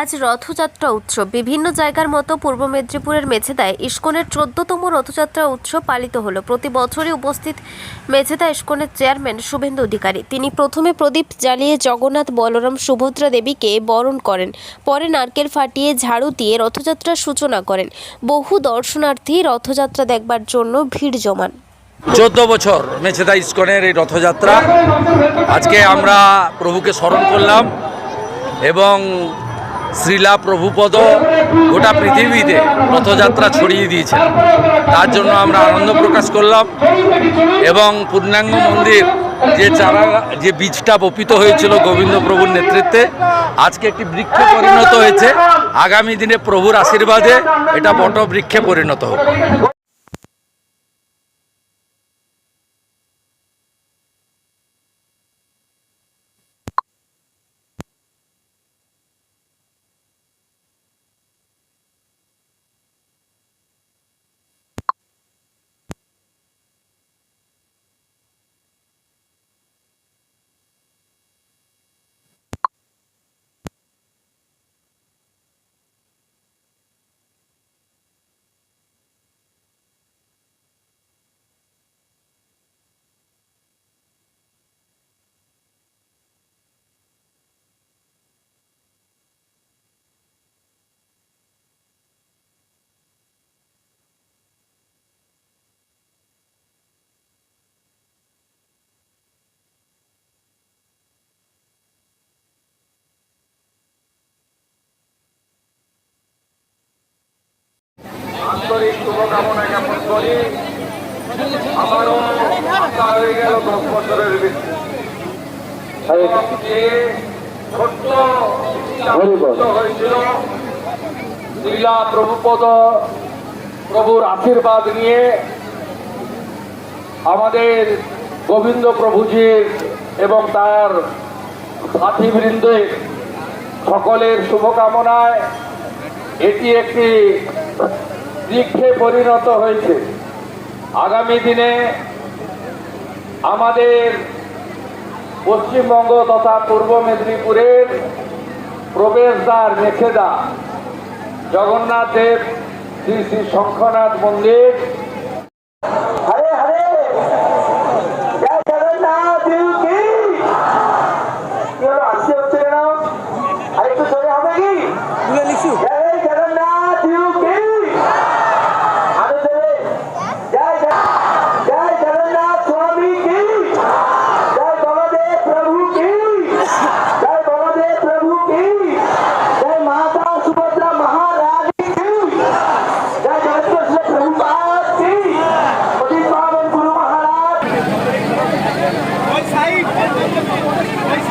আজ রথযাত্রা উৎসব। বিভিন্ন জায়গার মতো পূর্ব মেদিনীপুরের মেছেদায় ইস্কনের চোদ্দতম রথযাত্রা উৎসব পালিত হলো। প্রতি বছরই উপস্থিত মেছেদা ইস্কনের চেয়ারম্যান শুভেন্দু অধিকারী। তিনি প্রথমে প্রদীপ জ্বালিয়ে জগন্নাথ বলরাম সুভদ্রা দেবীকে বরণ করেন। পরে নারকেল ফাটিয়ে ঝাড়ু দিয়ে রথযাত্রার সূচনা করেন। বহু দর্শনার্থী রথযাত্রা দেখবার জন্য ভিড় জমান। চোদ্দ বছর মেছেদা ইস্কনের এই রথযাত্রা। আজকে আমরা প্রভুকে স্মরণ করলাম এবং শ্রীলা প্রভুপদ গোটা পৃথিবীতে রথযাত্রা ছড়িয়ে দিয়েছেন তার জন্য আমরা আনন্দ প্রকাশ করলাম এবং পূর্ণাঙ্গ মন্দির যে চারা, যে বীজটা বপিত হয়েছিল গোবিন্দ প্রভুর নেতৃত্বে, আজকে একটি বৃক্ষে পরিণত হয়েছে। আগামী দিনে প্রভুর আশীর্বাদে এটা বট বৃক্ষে পরিণত হবে শুভকামনা জ্ঞাপন করি। আমারও আশা হয়ে গেল দশ বছরের বেশি ছোট্ট হয়েছিল লীলা প্রভুপদ প্রভুর আশীর্বাদ নিয়ে আমাদের গোবিন্দ প্রভুজির এবং তার সাথীবৃন্দের সকলের শুভকামনায় এটি একটি বৃক্ষে পরিণত হয়েছে। আগামী দিনে আমাদের পশ্চিমবঙ্গ তথা পূর্ব মেদিনীপুরের প্রবেশদ্বার মেখেদা, জগন্নাথ দেব, শ্রী শ্রী শঙ্খনাথ মন্দির